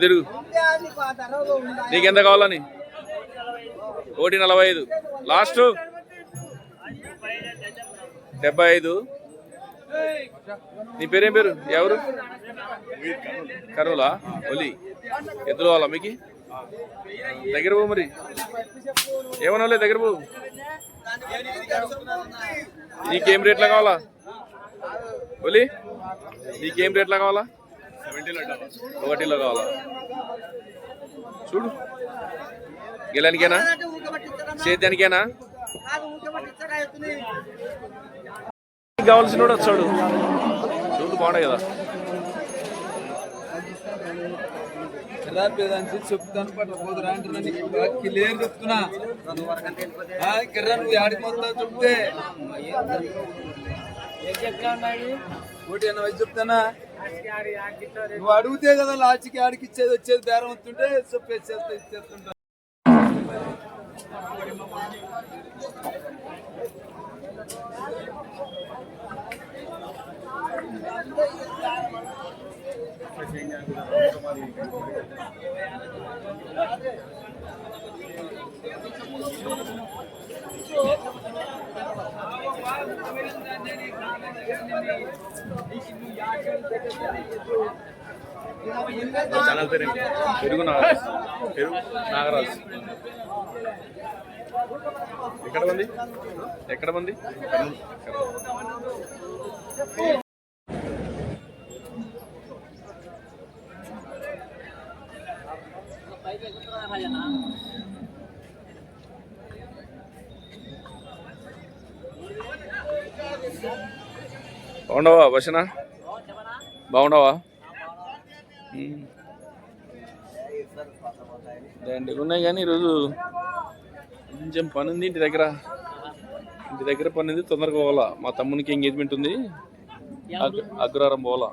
తిరుగు. నీకెంత కావాలని? ఒకటి నలభై ఐదు లాస్ట్ డెబ్బై ఐదు నీ పేరేం పేరు? ఎవరు? కరువులా ఒలి. ఎద్దులు వాళ్ళ మీకు? దగ్గర పో మరి. ఏమన్నా దగ్గర పో. నీకేం రేట్లో కావాలా? ఒలి నీకేం రేట్లో కావాలా? ఒకటిలో కావాలా? చూడు. గెలానికేనా? సేద్యానికేనా కావాల్సిన వాడు వచ్చాడు. చూడు బాగున్నాయి కదా. చెప్తాను పట్ల పోదురా అంటున్నా నీకు. క్లియర్ చెప్తున్నా. ఆ, కిర్రా నువ్వు ఆడికి మొత్తం చెప్తే. ఒకటి ఎనభై చెప్తానా? నువ్వు అడిగితే కదా లాస్ట్కి ఆడికి ఇచ్చేది వచ్చేది బేరం వస్తుంటే చెప్పేసేస్తా ఇచ్చేస్తుంటా ఛానల్ పేరు పెరుగు నాగరాజ్ పెరుగు నాగరాజ్. ఎక్కడ ఉంది? ఎక్కడ ఉంది? బాగుండవా భషణ బాగుండవా ఉమ్. దండిగా ఉన్నాయి కానీ ఈరోజు కొంచెం పని ఉంది ఇంటి దగ్గర. ఇంటి దగ్గర పని ఉంది తొందరగా పోవాలా. మా తమ్మునికి ఎంగేజ్మెంట్ ఉంది. అగ్- అగ్రహారం పోవాలా.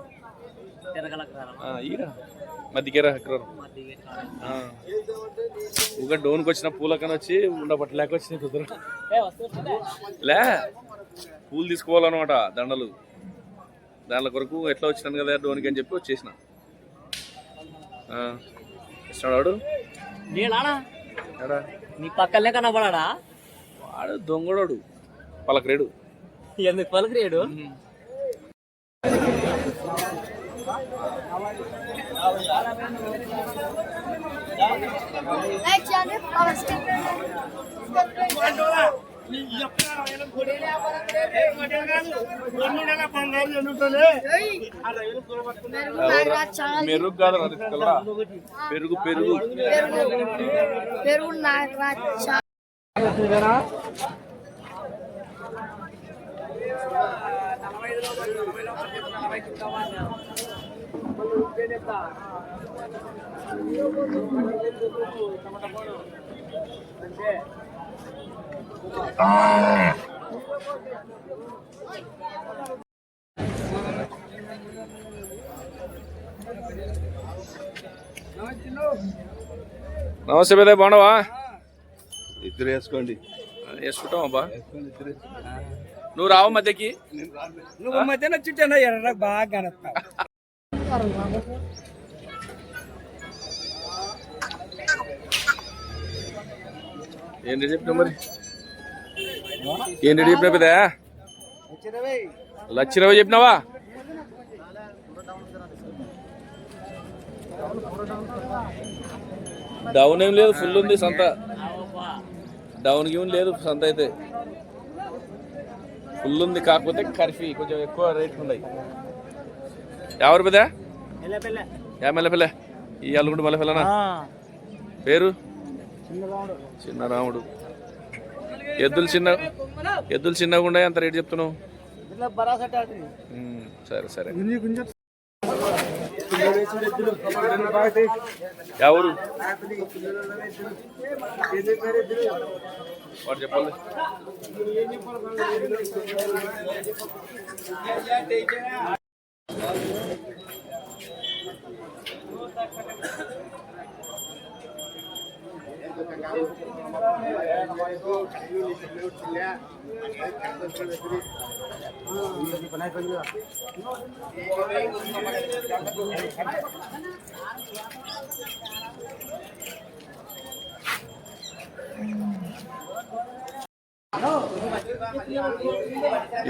ఈరా మధ్యకేరా అగ్రహారం. ఊగా డోన్కి వచ్చిన పూలకని వచ్చి ఉండబట్టలేక వచ్చినాయి కుదర లే పూలు తీసుకోవాలన్నమాట దండలు. దానిల కొరకు ఎట్లా వచ్చినాను కదా డోన్కి అని చెప్పి వచ్చేసిన. ఆ. ఇస్తున్నాడు నీ పక్కనే కనబడాడా వాడు దొంగడోడు పలకరేడు. ఎందుకు పలుకురేడు? మెరుగు కాదు అది పెరుగు పెరుగు. పెరుగు పెరుగు నాగరాజ్ నమస్తే పెద్ద బాగున్నావా? ఇద్దరు వేసుకోండి. వేసుకుంటాం అబ్బా? నువ్వు రావు మధ్యకి? నువ్వు మధ్యన చుట్టాను ఎర్ర బాగా కనస్తావు ఏం రెడీ చెప్పినా మరి? ఏం రెడీ చెప్పినా పెద్ద లక్ష ఇరవై చెప్పినావా? డౌన్ ఏం లేదు ఫుల్ ఉంది సంత. డౌన్ ఏం లేదు సంత అయితే. ఫుల్ ఉంది కాకపోతే కర్ఫీ కొంచెం ఎక్కువ రేట్లు ఉన్నాయి. ఎవరు పెద్ద? యా మెల్లపిల్ల. ఈ అల్లుగుండు మల్లెపిల్లనా? పేరు? చిన్న రాముడు ఎద్దులు చిన్న ఎద్దులు చిన్నగా ఉన్నాయి అంత రేటు చెప్తున్నావు సరే సరే ఎవరు వాడు చెప్పాలి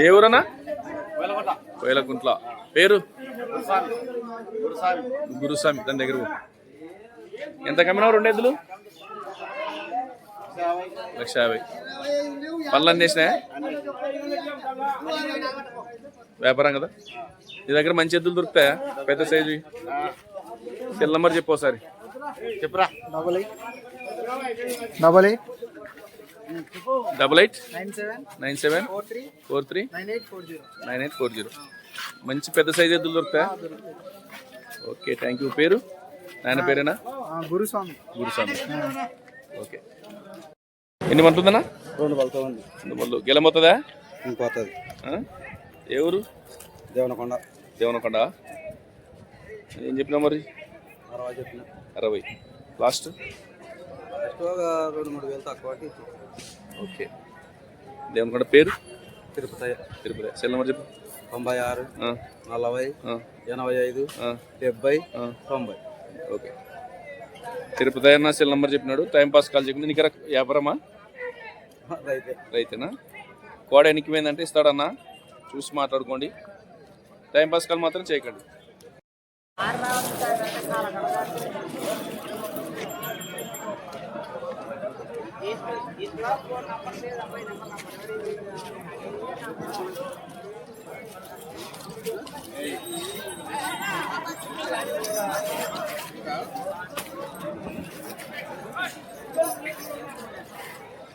ఏ ఊరన్నా? వేలకుంట్ల పేరు? గురుస్వామి. దాని దగ్గర. ఎంత కమ్మినావు రెండు ఎద్దులు లక్ష యాభై. పనులు అన్నీ వేసినాయా వ్యాపారం కదా? నీ దగ్గర మంచి ఎద్దులు దొరుకుతాయా? పెద్ద సైజు. సెల్ నెంబర్ చెప్పు ఒకసారి. చెప్పురా. Double eight. Double eight. Double eight. Nine seven. Nine seven. Four three. Four three. Nine eight four zero. Nine eight four zero. మంచి పెద్ద సైజు ఎద్దులు దొరుకుతాయా? ఓకే థ్యాంక్ యూ పేరు? నాయన పేరేనా? గురుస్వామి. గురుస్వామి. ఓకే. ఎన్ని మంత్ ఉందన్నా? రెండు బలతో ఉంది. రెండు మళ్ళు గెలమవుతుందా ఇంకోతుంది? ఏ ఊరు? దేవనకొండ. దేవనకొండ. ఏం చెప్పినా మరి? అరవై చెప్పిన. అరవై. లాస్ట్ రెండు మూడు వేలు తక్కువ ఓకే. దేవనకొండ పేరు? తిరుపతి తిరుపతి. సెల్ నెంబర్ చెప్పు. తొంభై ఆరు నలభై ఎనభై ఐదు డెబ్బై. తొంభై. ఓకే. తిరుపతి అన్న సెల్ నెంబర్ చెప్పినాడు. టైం పాస్ కాల్ చెప్పింది నీకు వ్యాపారమా? రైతేనా? కోడ ఎనికిపోయిందంటే ఇస్తాడన్నా? చూసి మాట్లాడుకోండి. టైం పాస్ కాల్ మాత్రం చేయకండి.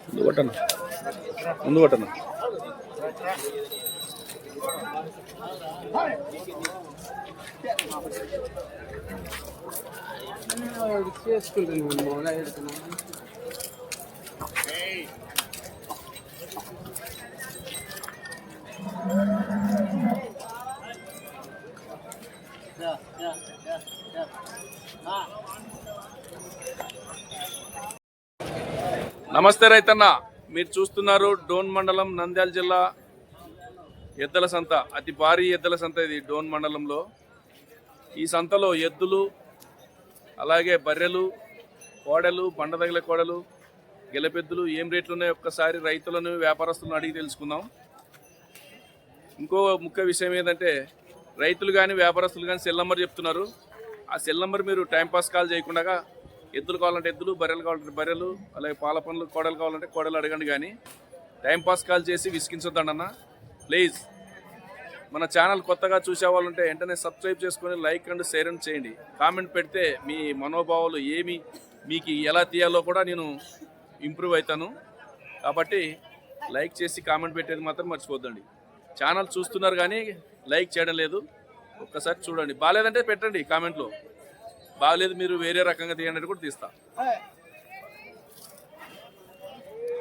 ముందు కొట్టను ముందు కొట్టను నమస్తే రైతన్న. మీరు చూస్తున్నారు డోన్ మండలం నంద్యాల జిల్లా ఎద్దల సంత. అతి భారీ ఎద్దల సంత ఇది డోన్ మండలంలో. ఈ సంతలో ఎద్దులు అలాగే బర్రెలు కోడలు బండదగిల కోడలు గెలపెద్దులు ఏం రేట్లు ఉన్నాయో ఒక్కసారి రైతులను వ్యాపారస్తులను అడిగి తెలుసుకుందాం. ఇంకో ముఖ్య విషయం ఏంటంటే రైతులు కానీ వ్యాపారస్తులు కానీ సెల్ నెంబర్ చెప్తున్నారు. ఆ సెల్ నెంబర్ మీరు టైంపాస్ కాల్ చేయకుండా ఎద్దులు కావాలంటే ఎద్దులు బర్రెలు కావాలంటే బర్రెలు అలాగే పాల పనులు కోడలు కావాలంటే కోడలు అడగండి కానీ టైంపాస్ కాల్ చేసి విసిగించొద్దండి అన్న. ప్లీజ్ మన ఛానల్ కొత్తగా చూసే వాళ్ళు ఉంటే వెంటనే సబ్స్క్రైబ్ చేసుకొని లైక్ అండ్ షేర్ అండ్ చేయండి. కామెంట్ పెడితే మీ మనోభావాలు ఏమి మీకు ఎలా తీయాలో కూడా నేను ఇంప్రూవ్ అవుతాను. కాబట్టి లైక్ చేసి కామెంట్ పెట్టేది మాత్రం మర్చిపోద్దండి. ఛానల్ చూస్తున్నారు కానీ లైక్ చేయడం లేదు. ఒక్కసారి చూడండి. బాగాలేదంటే పెట్టండి కామెంట్లో బాగాలేదు మీరు వేరే రకంగా తీయండి కూడా తీస్తా.